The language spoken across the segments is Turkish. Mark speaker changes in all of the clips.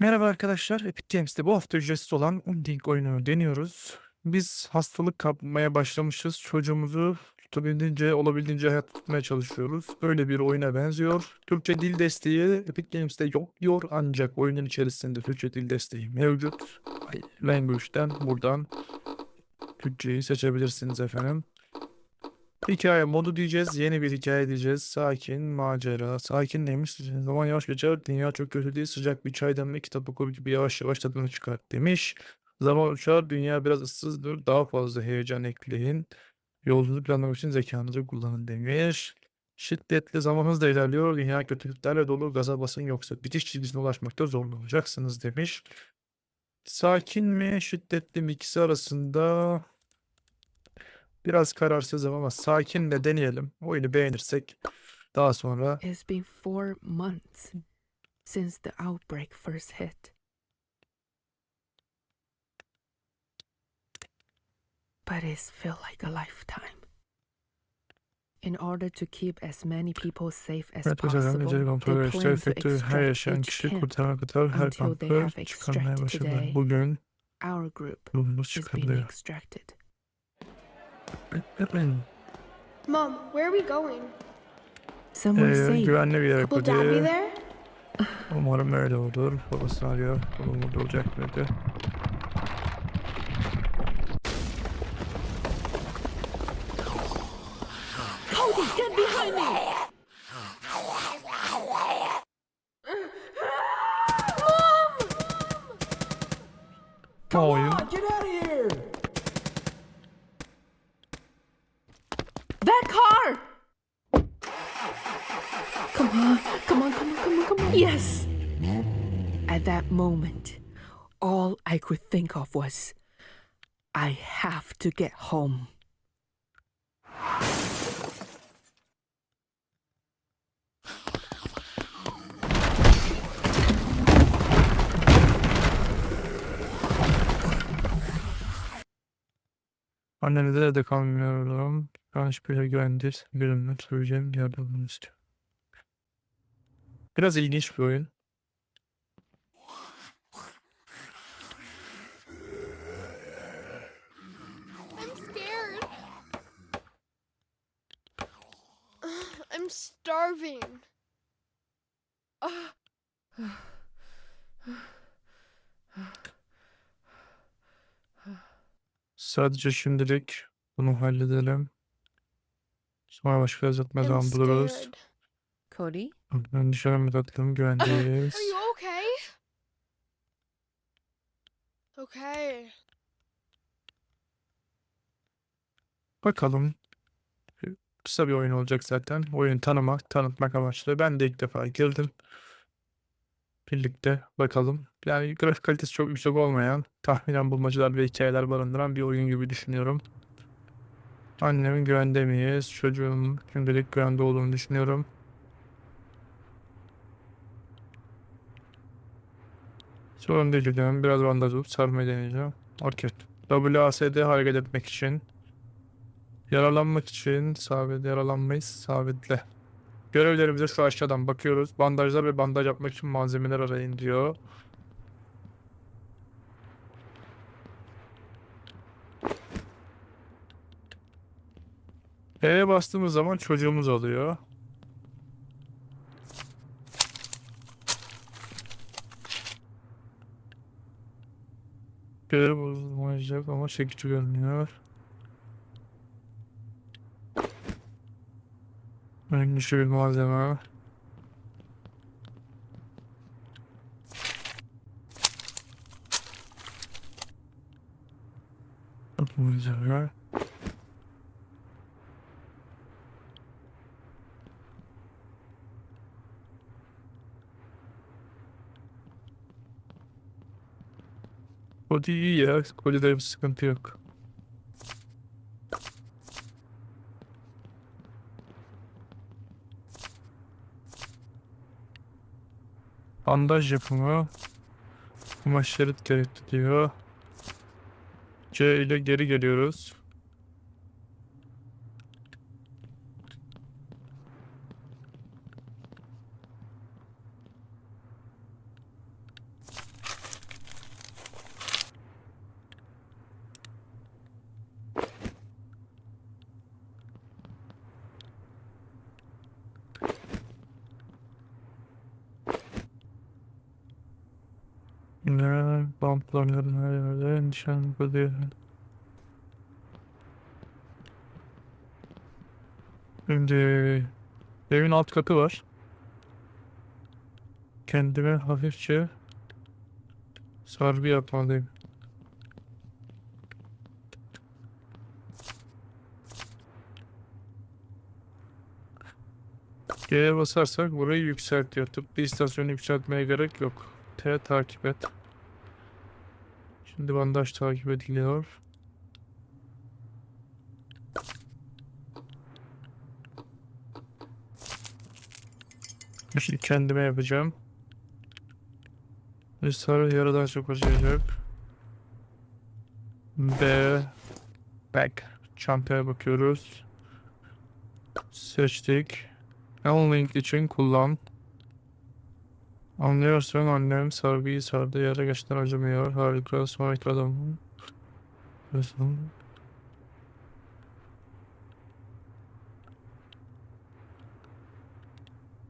Speaker 1: Merhaba arkadaşlar. Epic Games'te bu hafta ücretsiz olan Unding oyununu deniyoruz. Biz hastalık kapmaya başlamışız. Çocuğumuzu tutabildiğince, olabildiğince hayat tutmaya çalışıyoruz. Böyle bir oyuna benziyor. Türkçe dil desteği Epic Games'te yok diyor ancak oyunun içerisinde Türkçe dil desteği mevcut. Language'den buradan Türkçeyi seçebilirsiniz efendim. Hikaye modu diyeceğiz. Yeni bir hikaye diyeceğiz. Sakin, macera. Sakin neymiş? Zaman yavaş geçer. Dünya çok kötü değil. Sıcak bir çay demle kitap okur gibi yavaş yavaş tadını çıkart demiş. Zaman uçar. Dünya biraz ıssızdır. Daha fazla heyecan ekleyin. Yolculuğu planlamak için zekanızı kullanın demiş. Şiddetli zaman hızla ilerliyor. Dünya kötülüklerle dolu. Gaza basın yoksa bitiş çizgisine ulaşmakta zorlanacaksınız demiş. Sakin mi, şiddetli mi ikisi arasında Biraz kararsızım ama sakinle deneyelim. Oyunu beğenirsek daha sonra
Speaker 2: It's been four months since the outbreak first hit. But it's feel like a lifetime. In order to keep as many people safe as
Speaker 1: evet özel
Speaker 2: possible,
Speaker 1: kontrol
Speaker 2: they plan to
Speaker 1: efekti her
Speaker 2: extract
Speaker 1: yaşayan
Speaker 2: each
Speaker 1: kişi
Speaker 2: camp.
Speaker 1: kurtarana kadar her
Speaker 2: until they
Speaker 1: kampı
Speaker 2: have
Speaker 1: çıkarmaya
Speaker 2: extracted
Speaker 1: başladı.
Speaker 2: today.
Speaker 1: Bugün
Speaker 2: Our group
Speaker 1: yolumuz
Speaker 2: is being
Speaker 1: çıkarılıyor.
Speaker 2: extracted.
Speaker 3: Mom, where are we going?
Speaker 2: Someone
Speaker 1: Ee,
Speaker 2: safe.
Speaker 1: güvenli bir yere
Speaker 3: Will Dad be there?
Speaker 1: Umarım öyle olur. Babası arıyor. Babam burada olacak dedi.
Speaker 2: All I could think of was, I have to get home.
Speaker 1: annene de evde kalmıyorum. Hiçbir yere güvendir. Gülümle söyleyeceğim yerde olmanı istiyorum. Biraz ilginç bir oyun.
Speaker 3: I'm scared. I'm starving.
Speaker 1: Sadece şimdilik bunu halledelim. Sonra başka
Speaker 3: I'm
Speaker 1: zaman buluruz.
Speaker 2: Cody?
Speaker 1: Mı tatlım güvendeyiz.
Speaker 3: Are you okay? Okay.
Speaker 1: Bakalım. Kısa bir oyun olacak zaten. Oyunu tanımak, tanıtmak amaçlı. Ben de ilk defa girdim. Birlikte bakalım. Yani grafik kalitesi çok yüksek olmayan, tahminen bulmacalar ve hikayeler barındıran bir oyun gibi düşünüyorum. Annemin güvende miyiz? Çocuğum şimdilik güvende olduğunu düşünüyorum. Sorun değil canım. Biraz bandaj sarmayı deneyeceğim. Okey. WASD hareket etmek için. Yaralanmak için sabit yaralanmayız sabitle. Görevlerimize şu aşağıdan bakıyoruz. Bandajlar ve bandaj yapmak için malzemeler arayın diyor. E'ye bastığımız zaman çocuğumuz alıyor. Görev olmayacak ama çekici görünüyor. Önemli bir malzeme. Çok malzeme. Kodi iyi ya. Kodide bir sıkıntı yok. Bandaj yapımı. Kumaş şerit gerekli diyor. C ile geri geliyoruz. Bantların her yerde nişan koyuyor. Şimdi evin alt katı var. Kendime hafifçe sargı yapmalıyım. G'ye basarsak burayı yükseltiyor. Tıbbi istasyonu yükseltmeye gerek yok. T takip et. Şimdi bandaj takip ediliyor. Şimdi kendime yapacağım. Sarı yaradan çok acıyacak. B back çantaya bakıyoruz. Seçtik. Link için kullan. Anlıyorsan annem sargıyı sardı yere geçten acımıyor. Harika sonraki adamım. Nasıl?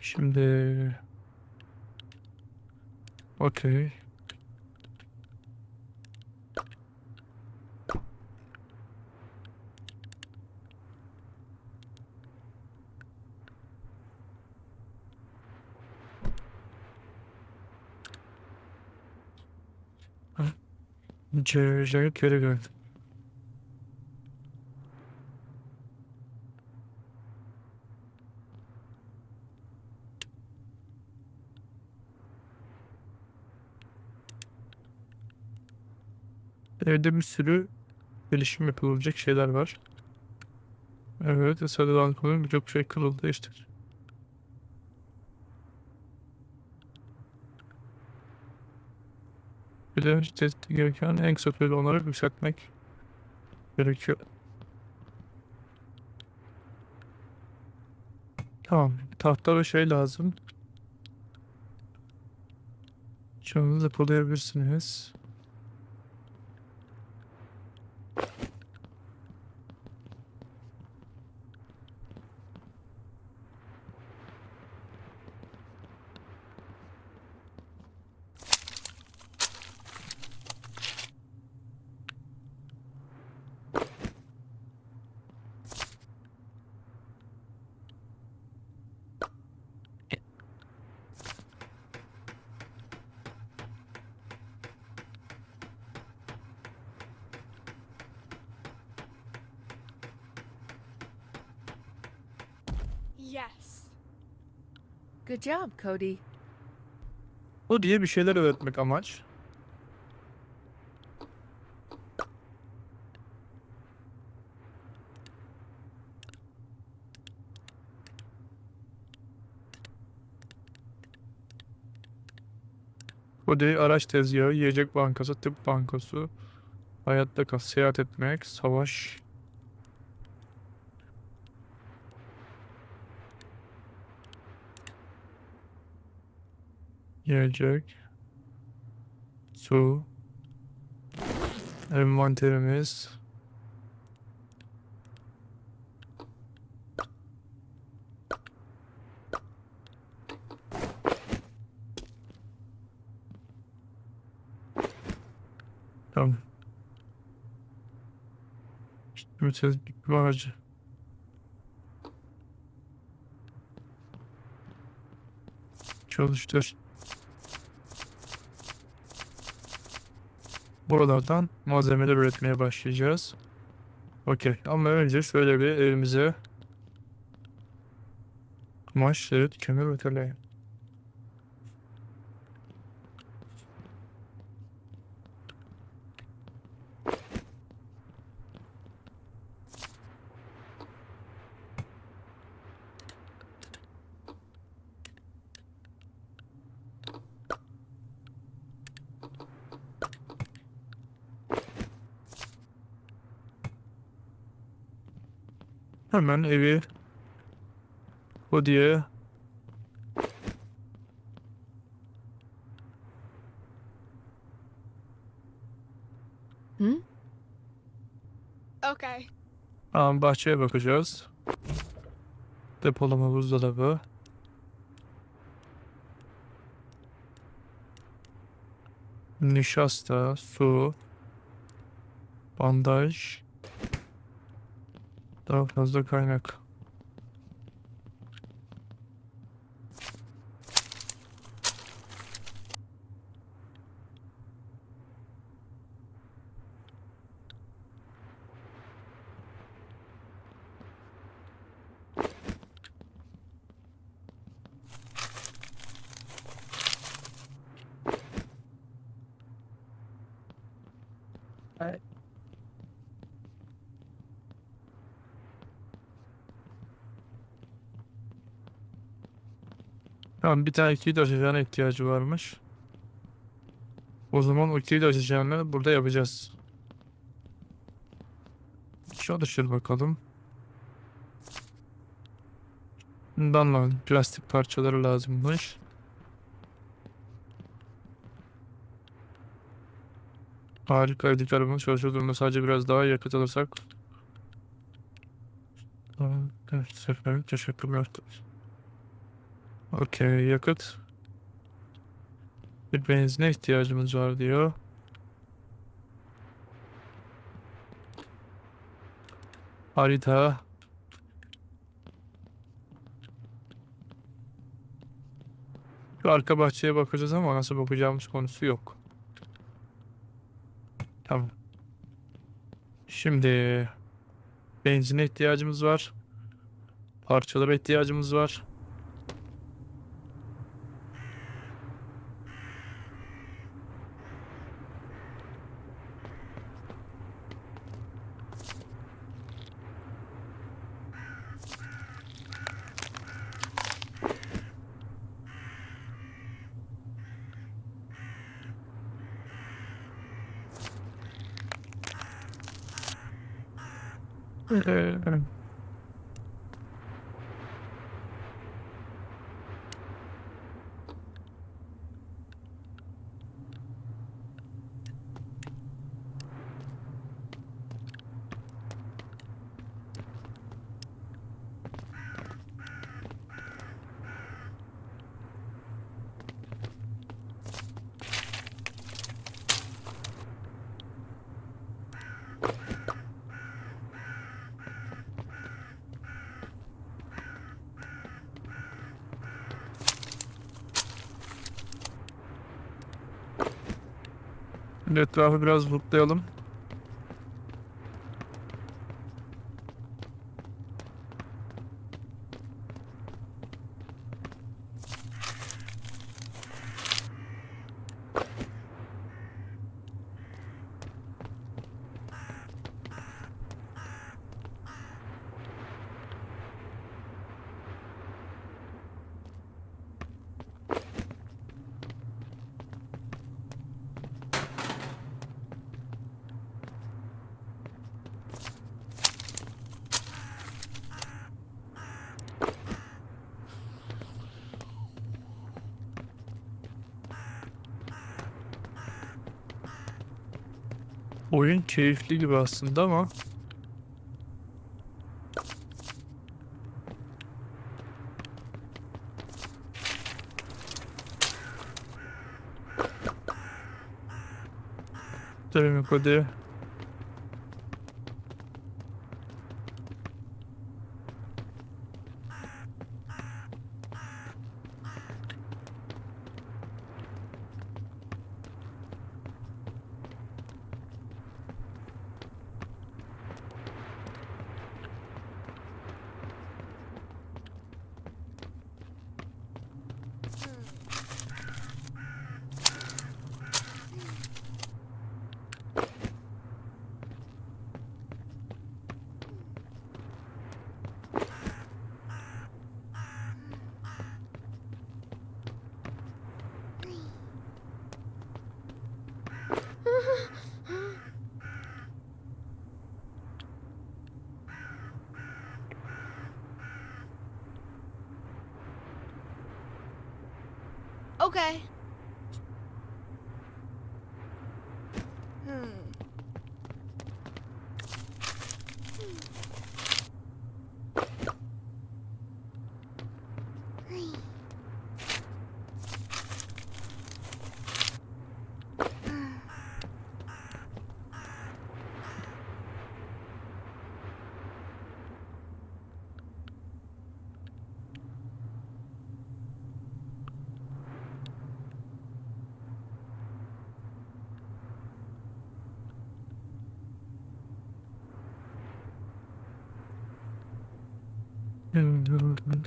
Speaker 1: Şimdi Okey. C'ye geri gel. Evde bir sürü gelişim yapılacak şeyler var. Evet, ısırılan konu birçok şey kırıldı işte. De testi gereken en kısa sürede onları yükseltmek gerekiyor. Tamam, tahta ve şey lazım. Şunu depolayabilirsiniz.
Speaker 3: Yes.
Speaker 2: Good job, Cody.
Speaker 1: Bu diye bir şeyler öğretmek amaç. Diye araç tezgahı, yiyecek bankası, tıp bankası, hayatta kal, seyahat etmek, savaş. Yiyecek. Su. Envanterimiz. Tamam. İşte mütezlik bağcı. Çalıştır. Buralardan malzemeler üretmeye başlayacağız. Okey. Ama önce şöyle bir elimize kumaş, şerit, kemer ve tele. Hemen evi o diye
Speaker 2: Hmm?
Speaker 3: Okay.
Speaker 1: Tamam, bahçeye bakacağız. Depolama buzdolabı. nişasta, su, bandaj, daha fazla kaynak. Tamam bir tane kilit açacağına ihtiyacı varmış. O zaman o kilit açacağını burada yapacağız. Çalışır bakalım. Bundan lazım. Plastik parçaları lazımmış. Harika evlilik arabamız çalışır durumda. Sadece biraz daha yakıt alırsak. Evet. Teşekkürler. Okey, yakıt. Bir benzine ihtiyacımız var diyor. Harita. Şu arka bahçeye bakacağız ama nasıl bakacağımız konusu yok. Tamam. Şimdi benzine ihtiyacımız var. Parçalara ihtiyacımız var. Ee, Etrafı biraz lootlayalım. Oyun keyifli gibi aslında ama Demek hadi.
Speaker 3: Okay. Hmm.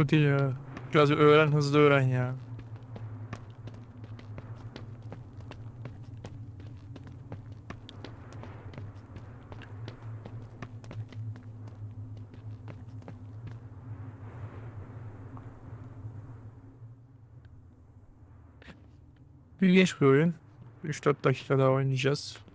Speaker 1: Hadi ya. Biraz öğren hızlı öğren ya. İlginç bir oyun. 3-4 dakika daha oynayacağız.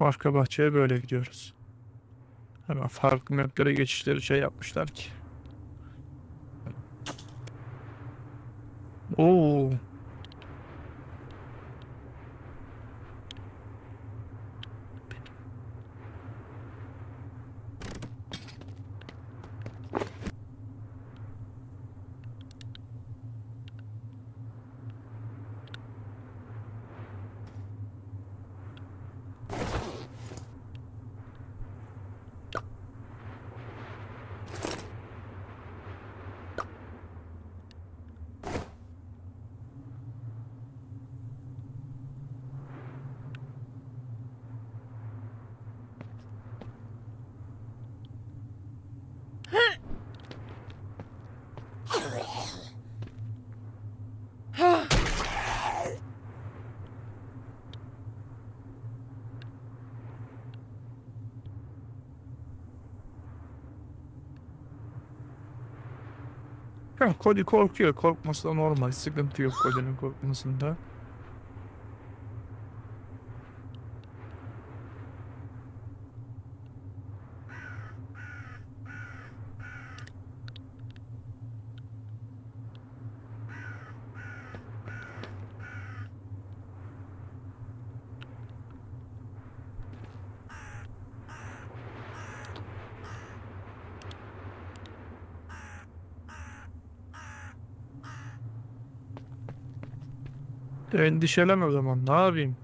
Speaker 1: Arka bahçeye böyle gidiyoruz. Hemen farklı maplere geçişleri şey yapmışlar ki. Oo. Ya Cody korkuyor. Korkması da normal. Sıkıntı yok Cody'nin korkmasında. Endişeleme o zaman. Ne yapayım?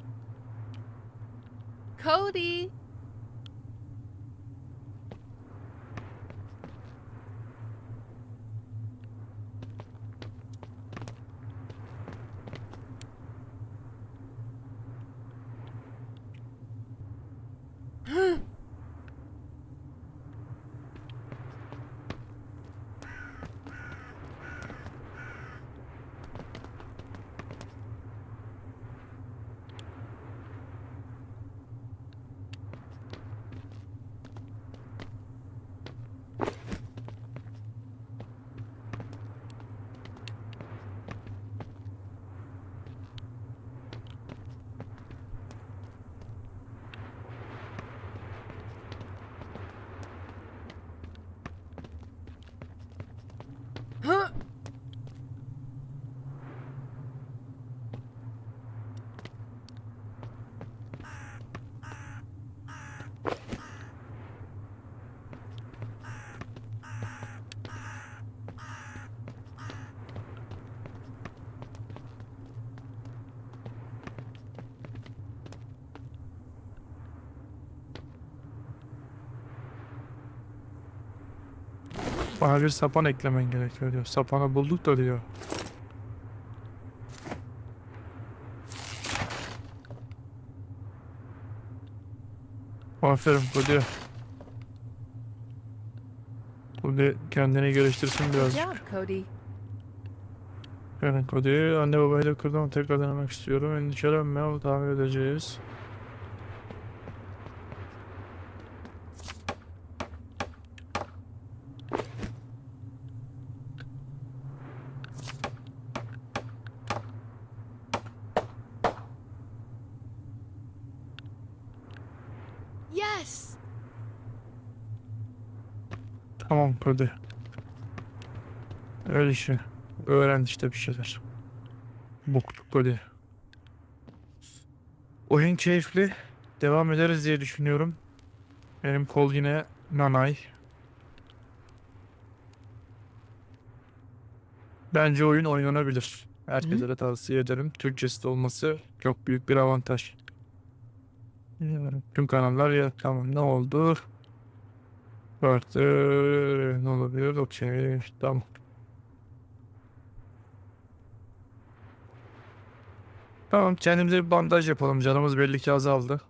Speaker 2: Cody. Huh?
Speaker 1: Bana bir sapan eklemen gerekiyor diyor. Sapanı bulduk da diyor. Aferin Cody. Cody kendini geliştirsin biraz.
Speaker 2: Yeah, Cody.
Speaker 1: Yani Cody, anne babayla kırdım tekrar denemek istiyorum. Endişelenme, o tamir edeceğiz.
Speaker 3: Yes.
Speaker 1: Tamam Cody. Öyle işte. Öğren işte bir şeyler. Bokluk Cody. Oyun keyifli. Devam ederiz diye düşünüyorum. Benim kol yine nanay. Bence oyun oynanabilir. Herkese de tavsiye ederim. Türkçesi de olması çok büyük bir avantaj. Tüm kanallar ya tamam ne oldu? Artı ne olabilir? Okey tamam. Tamam kendimize bir bandaj yapalım. Canımız belli ki azaldı.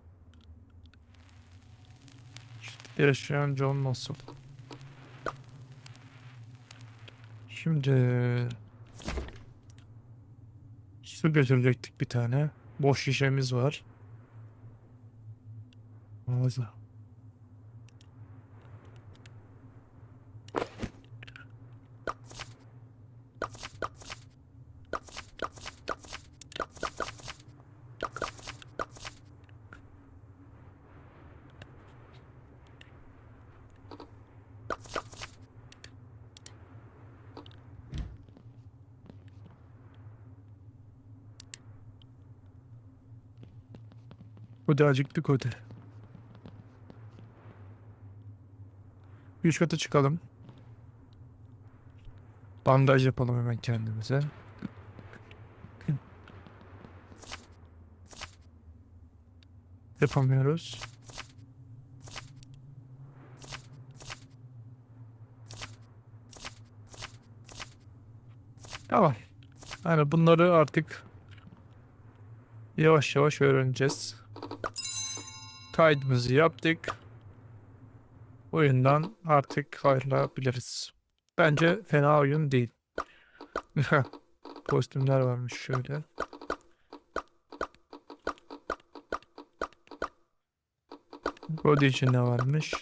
Speaker 1: Yaşayan John nasıl? Şimdi su götürecektik bir tane. Boş şişemiz var. Ağza. Hadi acıktık hadi. Bir kata çıkalım. Bandaj yapalım hemen kendimize. Yapamıyoruz. Tamam. Yani bunları artık yavaş yavaş öğreneceğiz. Kaydımızı yaptık. Oyundan artık ayrılabiliriz. Bence fena oyun değil. Kostümler varmış şöyle. Body için ne varmış?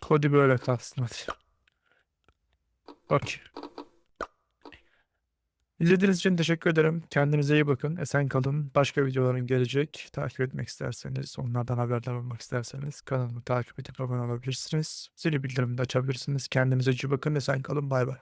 Speaker 1: Kodi böyle kalsın hadi. Okey. İzlediğiniz için teşekkür ederim. Kendinize iyi bakın. Esen kalın. Başka videoların gelecek. Takip etmek isterseniz, onlardan haberdar olmak isterseniz kanalımı takip edip abone olabilirsiniz. Zili bildirimini de açabilirsiniz. Kendinize iyi bakın. Esen kalın. Bay bay.